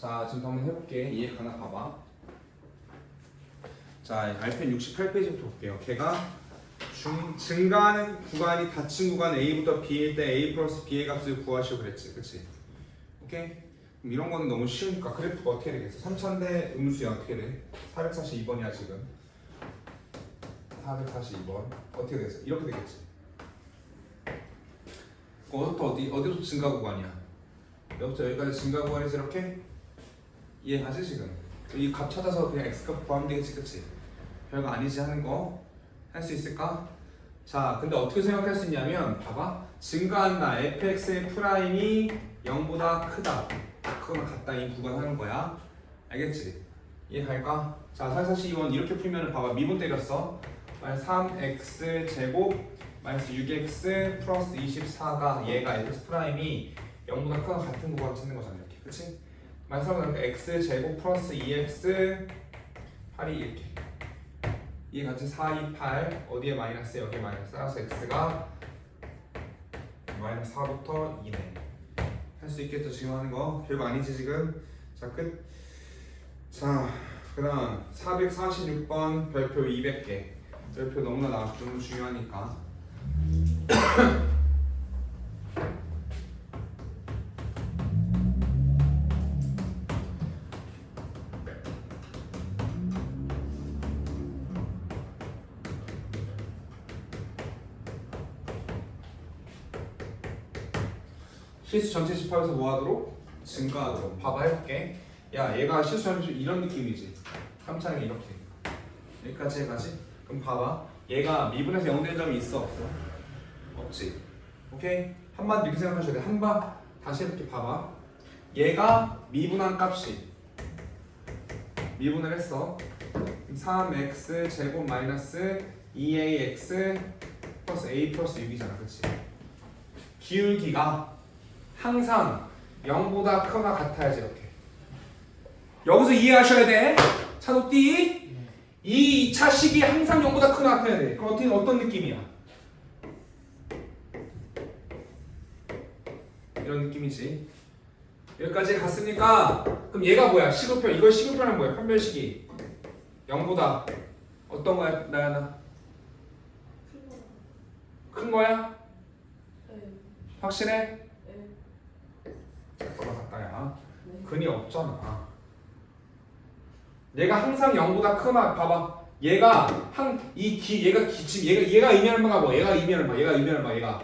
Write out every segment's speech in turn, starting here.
자 지금 한번 해볼게. 이해 가나 봐봐. 자 알펜 68페이지부터 볼게요. 걔가 중, 증가하는 구간이 닫힌 구간 A부터 B일 때 A 플러스 B의 값을 구하시오 그랬지. 그치? 오케이? 이런 거는 너무 쉬우니까 그래프가 어떻게 되겠어? 3000대 음수야. 어떻게 돼? 442번이야 지금. 442번. 어떻게 되겠어? 이렇게 되겠지. 어디부터 어디 어디부터 증가 구간이야? 여기부터 여기까지 증가 구간에서 이렇게 이해가지 지금 이 값 찾아서 그냥 x값 구하면 되겠지 그치 별거 아니지 하는 거 할 수 있을까? 자 근데 어떻게 생각할 수 있냐면 봐봐 증가한다 fx의 프라임이 0보다 크다 그거나 같다 이 구간 하는 거야 알겠지? 이해갈까? 자 사실 이건 이렇게 풀면 봐봐 미분 때렸어 마이너스 3x 제곱 마이너스 6x 플러스 24가 얘가 x 프라임이 0보다 크거나 같은 구간 찾는 거잖아 이렇게 그치? 3은 x 제곱 플러스 2x 8이 이렇게. 이게 같이 4, 2, 8 어디에 마이너스 여기 마이너스. 따라서 x가 마이너스 4부터 2네. 할 수 있겠죠 지금 하는 거? 별거 아니지 지금? 자끝자 그다음 446번 별표 200개. 별표 너무나 나 너무 중요하니까 전체 집합에서 뭐하도록? 증가하도록. 봐봐 해볼게. 야 얘가 실수 전체 이런 느낌이지. 3차는 이렇게. 여기까지 해가지? 그럼 봐봐. 얘가 미분에서 0 되는 점이 있어. 없어? 없지. 오케이? 한마디 이렇게 생각하셔야 돼. 한번 다시 이렇게. 봐봐. 얘가 미분한 값이. 미분을 했어. 3x 제곱 마이너스 2ax 플러스 a 플러스 6이잖아. 그치? 기울기가 항상 0보다 크거나 같아야지 이렇게. 여기서 이해하셔야 돼. 차도띠. 이 차식이 항상 0보다 크거나 같아야 돼. 그럼 어떻게 어떤 느낌이야? 이런 느낌이지. 여기까지 갔으니까 그럼 얘가 뭐야? 시급표 이걸 시급표는 뭐야? 판별식이 0보다. 어떤 거야 나야나 큰 거야? 확실해 올라갔다야. 근이 없잖아. 얘가 항상 0보다 크거나 봐봐. 얘가 한이기 얘가 기, 지금 얘가 얘가 이면을봐 뭐. 얘가 이면을봐 얘가 이면을봐 얘가.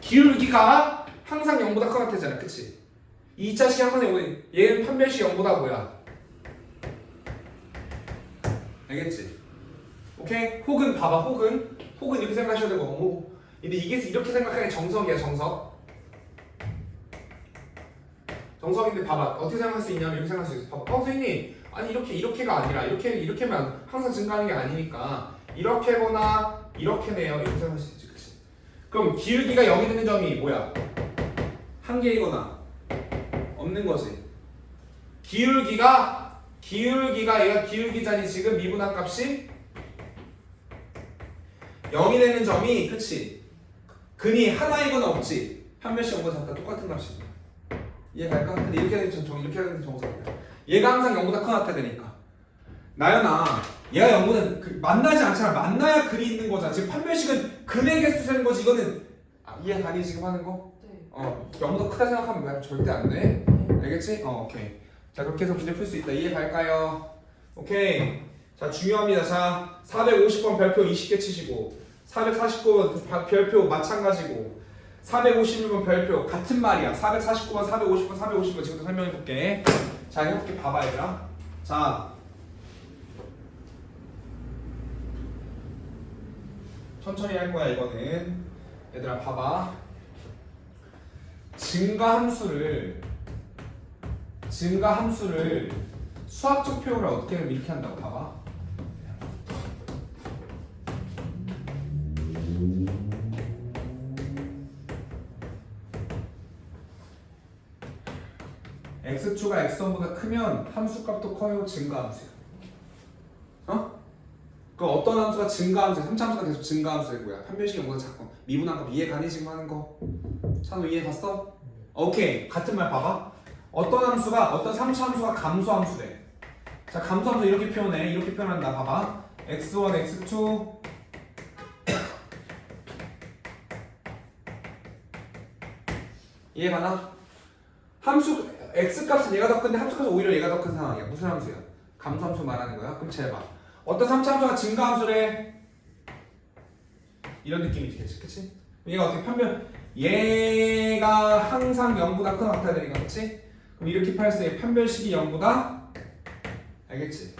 기울기가 항상 0보다. 크거나 되잖아. 그치? 2차 식 항상 0보다 얘는 판별식 0보다 뭐야? 알겠지? 오케이? 혹은 봐봐 혹은. 혹은 이렇게 생각하셔도 되고 뭐. 근데 이게 이렇게 생각하는 게 정석이야 정석 정석인데 봐봐. 어떻게 생각할 수 있냐면 이렇게 생각할 수 있어. 봐봐. 어 선생님 아니 이렇게 이렇게가 아니라 이렇게 이렇게면 항상 증가하는 게 아니니까 이렇게거나 이렇게네요. 이렇게 생각할 수 있지 그치? 그럼 기울기가 0이 되는 점이 뭐야? 한 개이거나 없는 거지. 기울기가 기울기가 얘가 기울기자니 지금 미분한 값이 0이 되는 점이 그치? 근이 하나이거나 없지. 한 몇이 온거 잡다 똑같은 값이지 이해갈까? 근데 이렇게 하는 정 이렇게 하는 정석이야. 얘가 항상 0보다 크거나 같아야 되니까. 나연아 얘가 0보다 그, 만나지 않잖아. 만나야 근이 있는 거잖아. 지금 판별식은 근의 개수 세는 거지. 이거는 아, 이해 가니? 지금 하는 거? 어 0보다 크다 생각하면? 절대 안 돼. 알겠지? 어 오케이. 자 그렇게 해서 문제 풀 수 있다. 이해 갈까요? 오케이. 자 중요합니다. 자 450번 별표 20개 치시고 449번 별표 마찬가지고 451번 별표 같은 말이야. 449번 450번 450번 지금부터 설명해 볼게. 자 해볼게. 봐봐 얘들아. 자. 천천히 할 거야 이거는. 얘들아 봐봐. 증가 함수를 증가 함수를 수학적 표현을 어떻게 하면 이렇게 한다고 봐봐 x축가 x1보다 크면 함수값도 커요 증가함수야 어? 그 어떤 함수가 증가함수야 3차 함수가 계속 증가함수야 뭐야 판별식 연구가 자꾸 미분한 값 이해 가니 지금 하는 거 찬호 이해 갔어? 오케이 같은 말 봐봐 어떤 함수가 어떤 3차 함수가 감소 함수래. 자 감소 함수 이렇게 표현해. 이렇게 표현한다. 봐봐. x1, x2 이해 가나? 함수 x 값은 얘가 더 큰데 함수 값은 오히려 얘가 더 큰 상황이야. 무슨 함수야? 감소 함수 말하는 거야. 그럼 잘 봐. 어떤 3차 함수가 증가 함수래? 이런 느낌이 있겠지, 그치? 얘가 어떻게 편변? 얘가 항상 0보다 큰 같아야 되니까, 그치? 그럼 이렇게 팔때 편변식이 0보다 알겠지?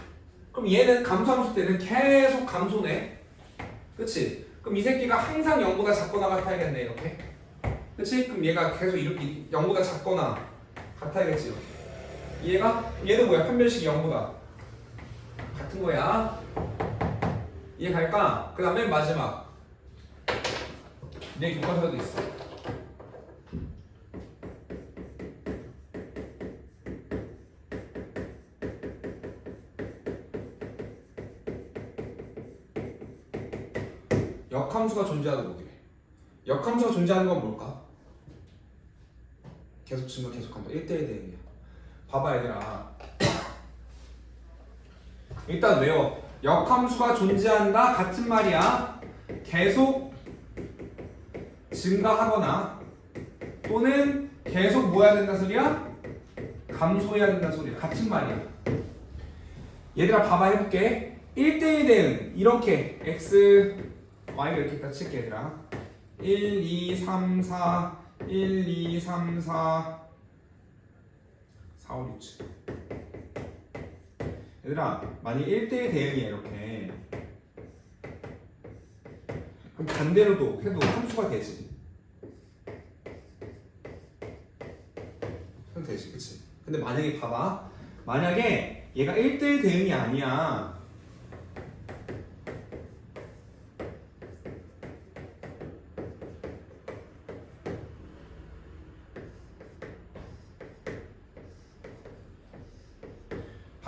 그럼 얘는 감소함수 때는 계속 감소네, 그치? 그럼 이 새끼가 항상 0보다 작거나 같아야겠네, 이렇게. 그치? 그럼 얘가 계속 이렇게 0보다 작거나 같아야겠지. 얘가 얘는 뭐야? 편변식이 0보다 같은 거야. 이해 갈까? 그 다음에 마지막. 내 교과서에도 있어. 역함수가 존재하는 거기래. 역함수가 존재하는 건 뭘까? 계속 증가 계속 한다. 1대1 대응이야. 봐봐 얘들아. 일단 외워. 역함수가 존재한다 같은 말이야. 계속 증가하거나 또는 계속 뭐 해야 된다 소리야? 감소해야 된다 소리야. 같은 말이야. 얘들아 봐봐 해볼게. 1대1 대응 이렇게 x y를 이렇게 딱 칠게 얘들아. 1, 2, 3, 4 1, 2, 3, 4 4, 5, 6, 7 얘들아 만약 1대1 대응이야 이렇게. 그럼 반대로도 해도 함수가 되지. 해도 되지 그치? 근데 만약에 봐봐. 만약에 얘가 1대1 대응이 아니야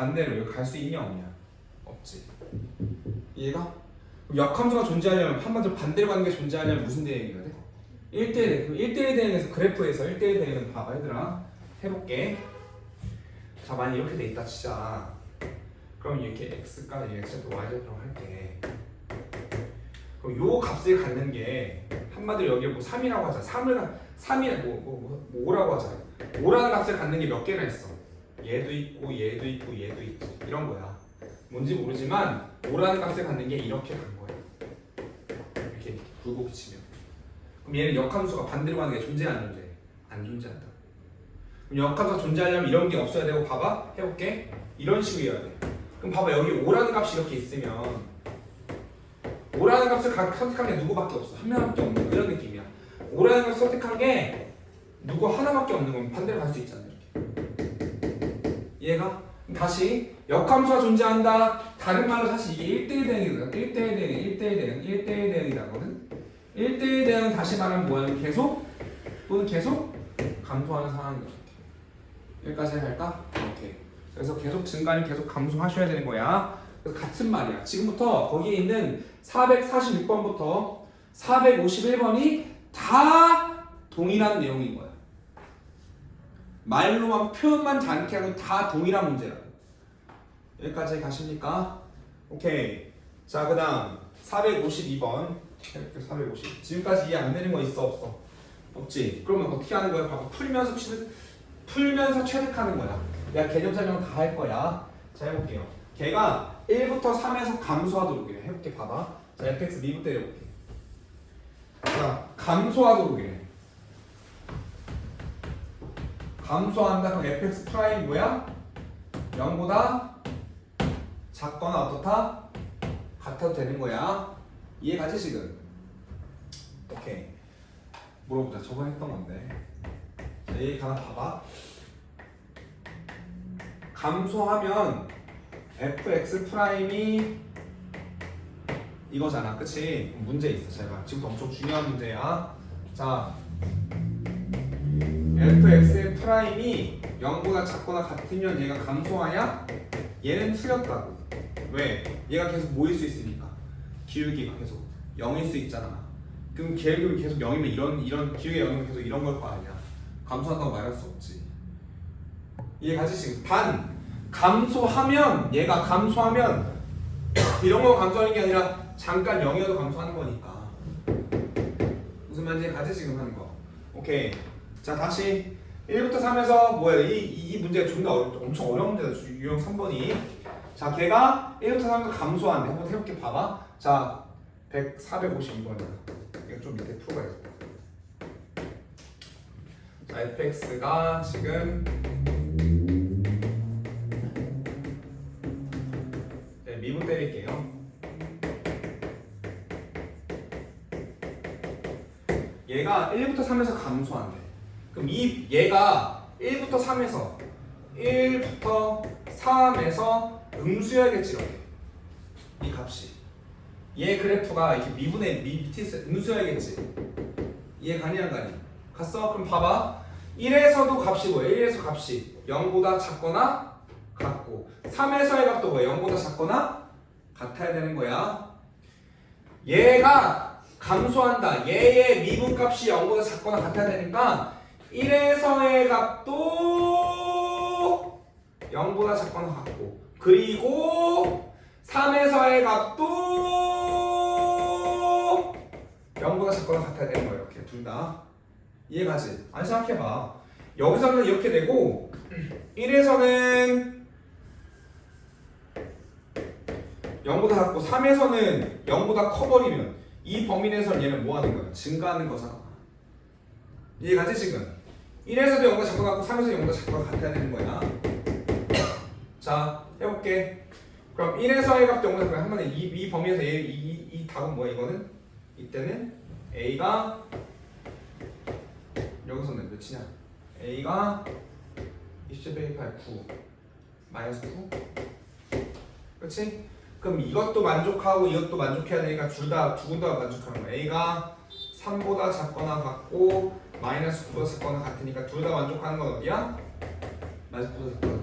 반대로 여기 갈 수 있냐 없냐? 없지. 이해가? 역함수가 존재하려면 한마디로 반대로 가는 게 존재하려면 무슨 대응이어야 돼? 1대1 대응. 1대1 대응에서 그래프에서 1대1 대응은 봐봐 얘들아. 해볼게. 자 만약 이렇게 돼 있다 치자. 그럼 이렇게 x가 x제곱 y제곱 할게. 그럼 요 값을 갖는 게 한마디로 여기 뭐 3이라고 하자. 3을 3이 뭐, 뭐, 뭐 5라고 하자. 5라는 값을 갖는 게 몇 개나 있어? 얘도 있고 얘도 있고 얘도 있고 이런 거야. 뭔지 모르지만 5라는 값을 갖는 게 이렇게 간 거야. 이렇게 굴곡 치면. 그럼 얘는 역함수가 반대로 가는 게 존재 안 존재? 안 존재한다. 그럼 역함수가 존재하려면 이런 게 없어야 되고 봐봐 해볼게. 이런 식이어야 돼. 그럼 봐봐 여기 5라는 값이 이렇게 있으면 5라는 값을 가- 선택한 게 누구밖에 없어. 한 명밖에 없는 이런 느낌이야. 5라는 값을 선택한 게 누구 하나밖에 없는 거면 반대로 갈 수 있잖아. 이렇게. 이해가? 다시 역함수가 존재한다. 다른 말로 사실 이게 1대1 대응이거든. 1대1 대응, 1대1 대응, 1대1 대응이라거든. 1대1 대응은 다시 말하면 뭐야? 계속 또는 계속 감소하는 상황이야. 여기까지 할까? 오케이. 그래서 계속 증가는 계속 감소하셔야 되는 거야. 같은 말이야. 지금부터 거기에 있는 446번부터 451번이 다 동일한 내용인 거야. 말로만 표현만 다르게 하고 다 동일한 문제라고. 여기까지 가십니까? 오케이. 자, 그다음 452번. 450. 지금까지 이해 안 되는 거 있어 없어? 없지. 그러면 어떻게 하는 거야? 봐봐. 풀면서 취득, 풀면서 체득하는 거야. 내가 개념 설명 다 할 거야. 자, 해볼게요. 걔가 1부터 3에서 감소하도록 이래. 해볼게. 봐봐. 자, fx 미분 때려볼게. 자, 감소하도록 이래. 감소한다. 그럼 fx 프라임 뭐야? 0보다 작거나 어떻다? 같아도 되는 거야. 이해가지 지금? 오케이. 물어보자. 저번에 했던 건데. 자 얘 하나 봐봐. 감소하면 fx 프라임이 이거잖아. 그치? 문제 있어 제가. 지금부터 엄청 중요한 문제야. 자 fx의 프라임이 0보다 작거나 같으면 얘가 감소하냐? 얘는 틀렸다고. 왜? 얘가 계속 모일 수 있으니까. 기울기가 계속 0일 수 있잖아. 그럼 기울기 계속 0이면 이런 이런 기울기 0이면 계속 이런 걸 거 아니야. 감소한다고 말할 수 없지. 이해 가지 지금 단 감소하면 얘가 감소하면 이런 거 감소하는 게 아니라 잠깐 0이어도 감소하는 거니까 무슨 말인지 가지 지금 하는 거 오케이 자 다시 1부터 3에서 뭐야 이, 이, 이 문제가 존나 어려, 엄청 어려운 문제다. 주- 유형 3번이. 자 걔가 1부터 3에서 감소하는데 한번 해볼게 봐봐. 자 100, 452번이야. 이거 좀 밑에 풀어봐야겠다 자 fx가 지금 네, 미분 때릴게요. 얘가 1부터 3에서 감소한대. 그럼 이 얘가 1부터 3에서 1부터 3에서 음수여야겠지 이렇게. 이 값이. 얘 그래프가 이렇게 미분의 미- 밑에 음수여야겠지. 이해 가니 안 가니? 갔어? 그럼 봐봐. 1에서도 값이 뭐야? 1에서 값이 0보다 작거나 같고 3에서의 값도 뭐야? 0보다 작거나 같아야 되는 거야. 얘가 감소한다. 얘의 미분값이 0보다 작거나 같아야 되니까 1에서의 값도 0보다 작거나 같고 그리고 3에서의 값도 0보다 작거나 같아야 되는 거예요. 이렇게 둘 다. 이해가지? 아니 생각해봐. 여기서는 이렇게 되고 1에서는 0보다 작고 3에서는 0보다 커버리면 이 범위 내에서는 얘는 뭐 하는 거야? 증가하는 거잖아. 이해가지 지금? 1에서도 0보다 작고 같고 3에서 0보다 작고 같아야 되는 거야. 자, 해볼게. 그럼 1에서의 값도 0보다 작고 한번에 이, 이 범위에서 얘, 이, 이, 이 답은 뭐야 이거는? 이때는 A가 여기서는 몇이냐? A가 27 빼기 8, 9 마이너스 9 그렇지? 그럼 이것도 만족하고 이것도 만족해야 되니까 둘 다 두 군 다 만족하는 거야. A가 3보다 작거나 같고 마이너스 9보다 작거나 같으니까 둘 다 만족하는 건 어디야? 마이너스 9보다 작거나.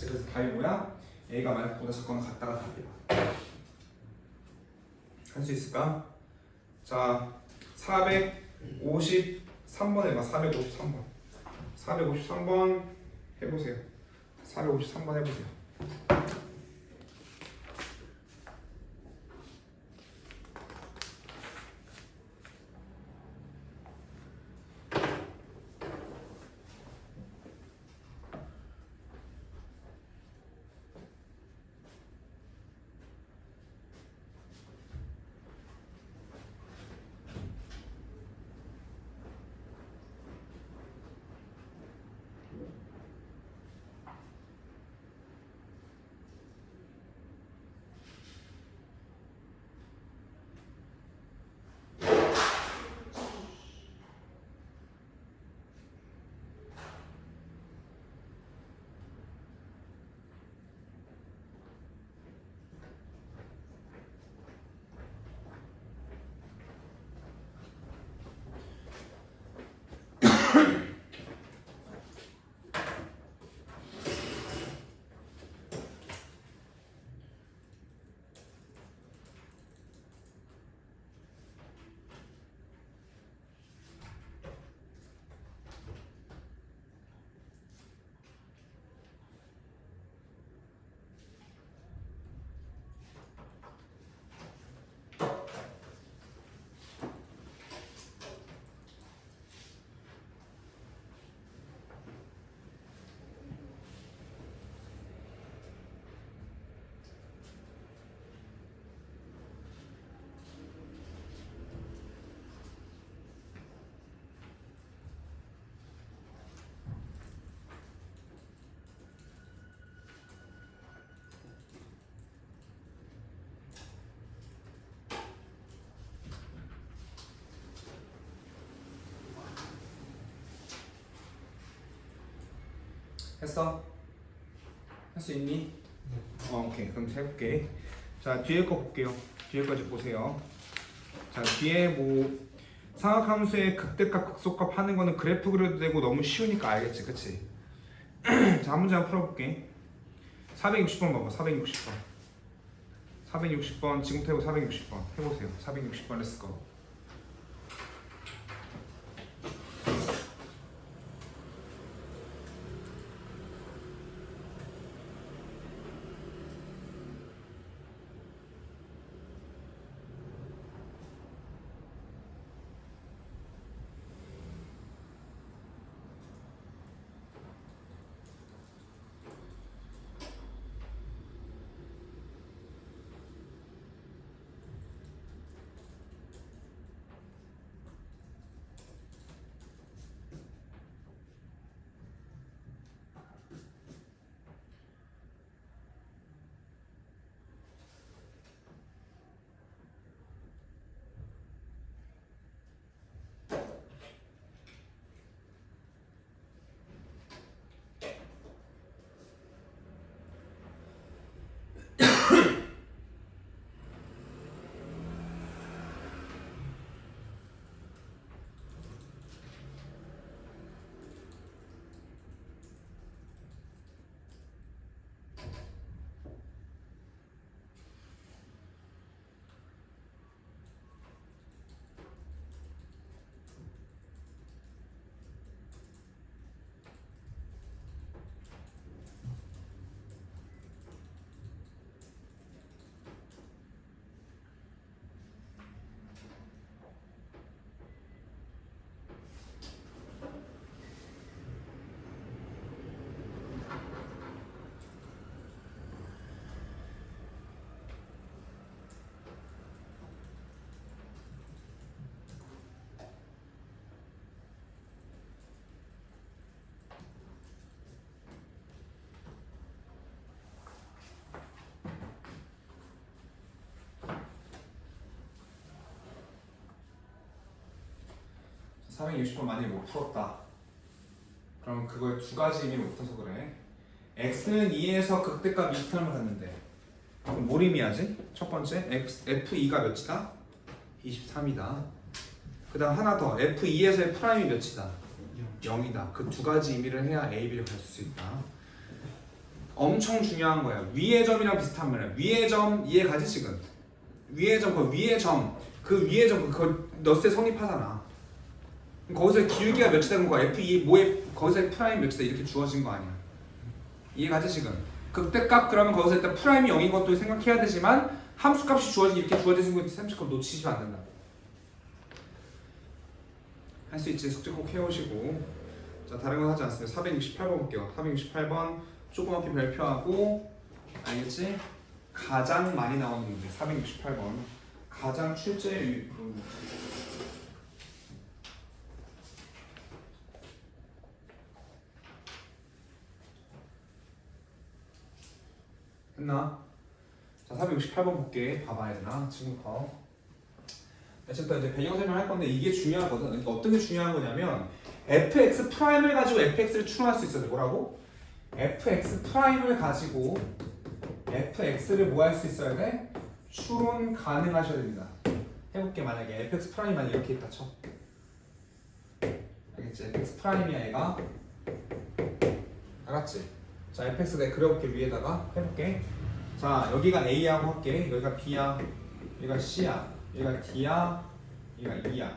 그래서 답이 뭐야? A가 마이너스 9보다 작거나 같다가 답이야. 할 수 있을까? 자, 453번 해봐. 453번. 453번 해보세요. 453번 해보세요. 했어? 할 수 있니? 어, 오케이. 그럼 해볼게. 자, 뒤에 거 볼게요. 뒤에 거지 보세요. 자, 뒤에 뭐 상악함수의 극대값, 극소값 하는 거는 그래프 그려도 되고 너무 쉬우니까 알겠지, 그치? 자, 한 문제 한번 풀어볼게. 460번 봐봐, 460번. 460번, 지금부터 해보 460번. 해보세요. 460번 렛츠고. 460번 만약에 못 풀었다. 그럼 그걸 두 가지 의미를 못 풀어서 그래. x는 2에서 극대값 20을 갖는데 그럼 뭘 의미하지? 첫 번째 x, f2가 몇이다? 23이다. 그 다음 하나 더 f2에서 의 프라임이 몇이다? 0이다. 그 두 가지 의미를 해야 a, b를 가질 수 있다. 엄청 중요한 거야. 위의 점이랑 비슷한 말이야. 위의 점 이해 가지 지금. 위의 점, 그 위의 점, 그 위의 점, 그 너스에 성립하잖아. 거기서 기울기가 몇이 되는 거야? F2 뭐에 거기서 프라임 몇이다 이렇게 주어진 거 아니야? 이해 가지 지금? 극대값 그러면 거기서 일단 프라임이 0인 것도 생각해야 되지만 함수값이 주어지 이렇게 주어진 거 함수값 놓치시면 안 된다. 할 수 있지 숙제 꼭 해오시고 자 다른 건 하지 않습니다. 468번 볼게요. 468번 조그맣게 별표하고 알겠지? 가장 많이 나오는 문제 468번 가장 출제율 했나? 자 468번 볼게 봐봐야 되나 지금부터 네, 지금부터 이제 배경 설명할 건데 이게 중요하거든 그러니까 어떤 게 중요한 거냐면 fx 프라임을 가지고 fx를 추론할 수 있어야 돼 뭐라고? fx 프라임을 가지고 fx를 뭐 할 수 있어야 돼? 추론 가능하셔야 됩니다. 해볼게 만약에 fx 프라임만 이렇게 있다 쳐. 알겠지? fx 프라임이야 얘가. 알았지? 자 fx 내가 그려볼게 위에다가 해볼게. 자 여기가 a하고 할게. 여기가 b야. 여기가 c야. 여기가 d야. 여기가 e야.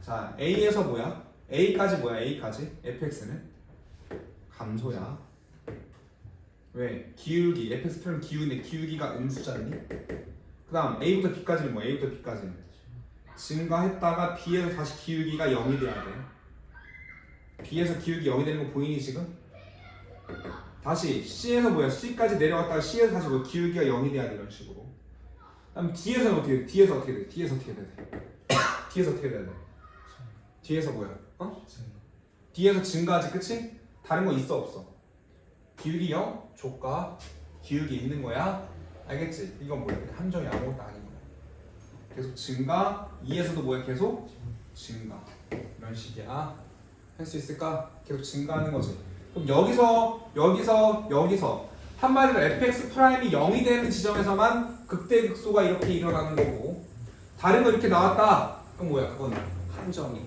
자 a에서 뭐야? a까지 뭐야? a까지 fx는 감소야. 왜? 기울기, fx 프라임 기울기인데 기울기가 음수잖니? 그 다음 a부터 b까지는 뭐? a부터 b까지는 증가했다가 b에서 다시 기울기가 0이 돼야 돼 b에서 기울기 0이 되는 거 보이니 지금? 다시 c에서 뭐야? c까지 내려갔다가 c에서 다시 뭐 기울기가 0이 돼야 돼 이런 식으로 그럼 d에서는 어떻게 돼? d에서 어떻게 돼? d에서 어떻게 돼? d에서 어떻게 돼야 돼? 뒤에서 뭐야? 어? 뒤에서 증가하지 그치? 다른 거 있어 없어? 기울기 0, 조가, 기울기 있는 거야. 알겠지? 이건 뭐야? 함정이 아무것도 아닌 거야. 계속 증가, 2에서도 뭐야? 계속 증가. 이런 식이야. 할 수 있을까? 계속 증가하는 거지. 그럼 여기서, 여기서, 여기서 한마디로 fx 프라임이 0이 되는 지점에서만 극대 극소가 이렇게 일어나는 거고 다른 거 이렇게 나왔다. 그럼 뭐야? 그건 함정이야.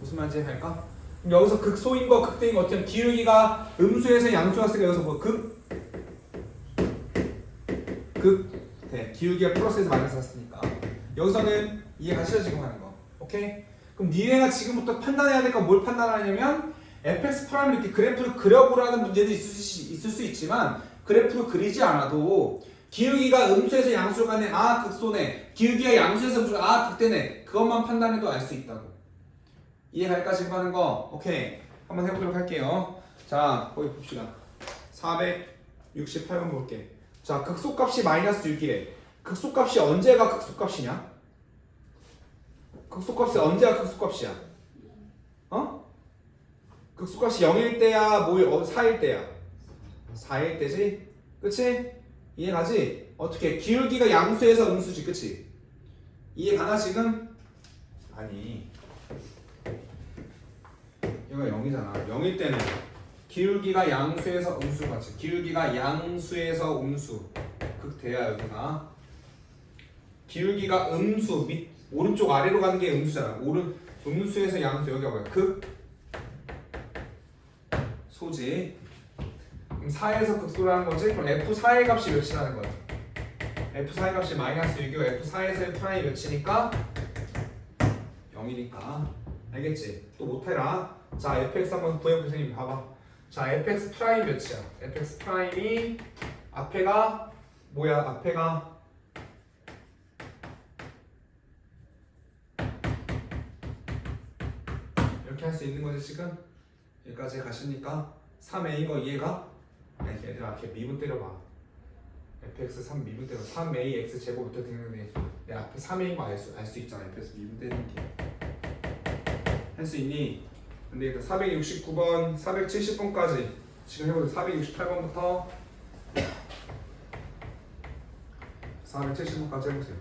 무슨 말인지 할까? 그럼 여기서 극소인 거 극대인 거 어떻게 하면 기울기가 음수에서 양수 왔으니까 여기서 뭐 극, 극, 네, 기울기가 플러스에서 마이너스 왔으니까 여기서는 이해 가시죠 지금 하는 거 오케이? 그럼 니네가 지금부터 판단해야 될 건 뭘 판단하냐면 fx 프라임 이렇게 그래프를 그려보라는 문제도 있을 수, 있을 수 있지만 그래프를 그리지 않아도 기울기가 음수에서 양수 간에 아 극소네. 기울기가 양수에서 음수 아 극대네. 그것만 판단해도 알 수 있다고. 이해갈까 지금 하는 거? 오케이. 한번 해보도록 할게요. 자 거기 봅시다. 468번 볼게. 자 극소값이 마이너스 6이래. 극소값이 언제가 극소값이냐? 극소값이 언제가 극소값이야? 어? 극소값이 0일 때야 뭐 어, 4일 때야 4일 때지? 그치? 이해가지? 어떻게 기울기가 양수에서 음수지 그치? 이해가나 지금? 아니 얘가 0이잖아. 0일 때는 기울기가 양수에서 음수 같이 기울기가 양수에서 음수 극대야 여기가 기울기가 음수 밑 오른쪽 아래로 가는 게 음수잖아. 오른 음수에서 양수 여기가 뭐야? 극 소지 그럼 4에서 극소라는 거지? 그럼 F4의 값이 몇이라는 거야? F4의 값이 마이너스 6이고 F4에서의 프라임이 몇이니까 0이니까 알겠지? 또 못해라 자 fx 한번 구해볼게 선생님 봐봐 자 fx 프라임 몇이야? fx 프라임이 앞에가 뭐야? 앞에가 이렇게 할 수 있는 거지 지금? 여기까지 가시니까 3a인 거 이해가? 네, 얘들아 이렇게 미분 때려봐 fx 3 미분 때려 3ax 제곱부터 되는데 내 앞에 3a인 거 알 수 알 수 있잖아 fx 미분 때리는 게할 수 있니? 근데 일단 469번, 470번까지 지금 해보세요. 468번부터 470번까지 해보세요.